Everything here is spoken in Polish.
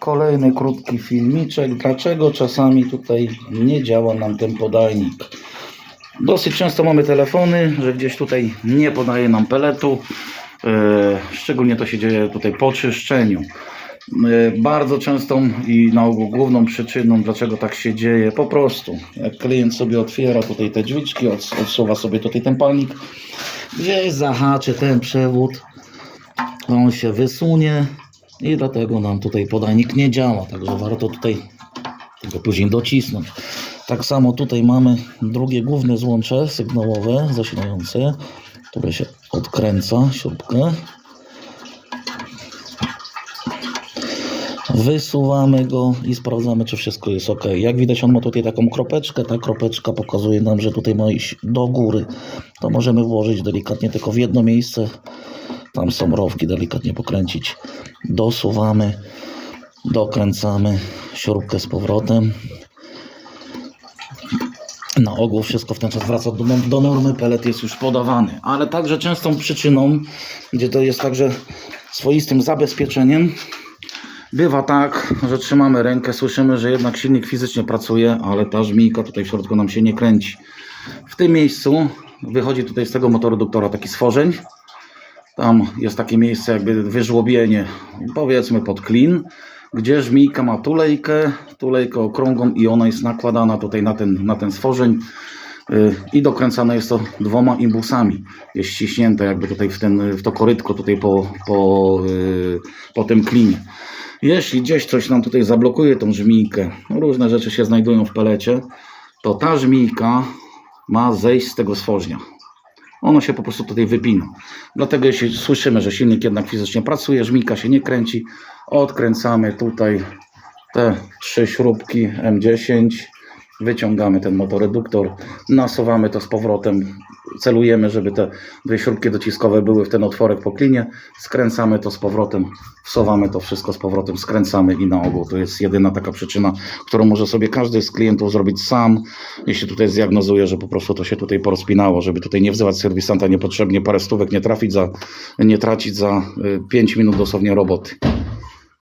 Kolejny krótki filmiczek. Dlaczego czasami tutaj nie działa nam ten podajnik? Dosyć często mamy telefony, że gdzieś tutaj nie podaje nam peletu. E, Szczególnie to się dzieje tutaj po czyszczeniu. E, Bardzo częstą i na ogół główną przyczyną, dlaczego tak się dzieje, po prostu jak klient sobie otwiera tutaj te drzwiczki, odsuwa sobie tutaj ten palnik, gdzieś zahaczy ten przewód, on się wysunie i dlatego nam tutaj podajnik nie działa, także warto tutaj tego później docisnąć. Tak samo tutaj mamy drugie główne złącze sygnałowe zasilające, które się odkręca, śrubkę. Wysuwamy go i sprawdzamy, czy wszystko jest ok. Jak widać, on ma tutaj taką kropeczkę. Ta kropeczka pokazuje nam, że tutaj ma iść do góry. To możemy włożyć delikatnie tylko w jedno miejsce. Tam są rowki, delikatnie pokręcić. Dosuwamy, dokręcamy śrubkę z powrotem. Na ogół wszystko w ten czas wraca do, do normy, pelet jest już podawany. Ale także częstą przyczyną, gdzie to jest także swoistym zabezpieczeniem, bywa tak, że trzymamy rękę, słyszymy, że jednak silnik fizycznie pracuje, ale ta żmijka tutaj w środku nam się nie kręci. W tym miejscu wychodzi tutaj z tego motoreduktora taki stworzeń. Tam jest takie miejsce jakby wyżłobienie, powiedzmy pod klin, gdzie żmijka ma tulejkę, tulejkę okrągłą i ona jest nakładana tutaj na ten, na ten stworzeń y, i dokręcane jest to dwoma imbusami. Jest ściśnięte jakby tutaj w, ten, w to korytko tutaj po, po, y, po tym klinie. Jeśli gdzieś coś nam tutaj zablokuje tą żmijkę, no różne rzeczy się znajdują w pelecie, to ta żmijka ma zejść z tego stworznia. Ono się po prostu tutaj wypina. Dlatego jeśli słyszymy, że silnik jednak fizycznie pracuje, żmijka się nie kręci, odkręcamy tutaj te trzy śrubki M10, wyciągamy ten motoreduktor, nasuwamy to z powrotem, celujemy, żeby te dwie śrubki dociskowe były w ten otworek po klinie, skręcamy to z powrotem, wsuwamy to wszystko z powrotem, skręcamy i na ogół. To jest jedyna taka przyczyna, którą może sobie każdy z klientów zrobić sam, jeśli tutaj zdiagnozuje, że po prostu to się tutaj porozpinało, żeby tutaj nie wzywać serwisanta niepotrzebnie, parę stówek nie trafić za, nie tracić za 5 minut dosłownie roboty.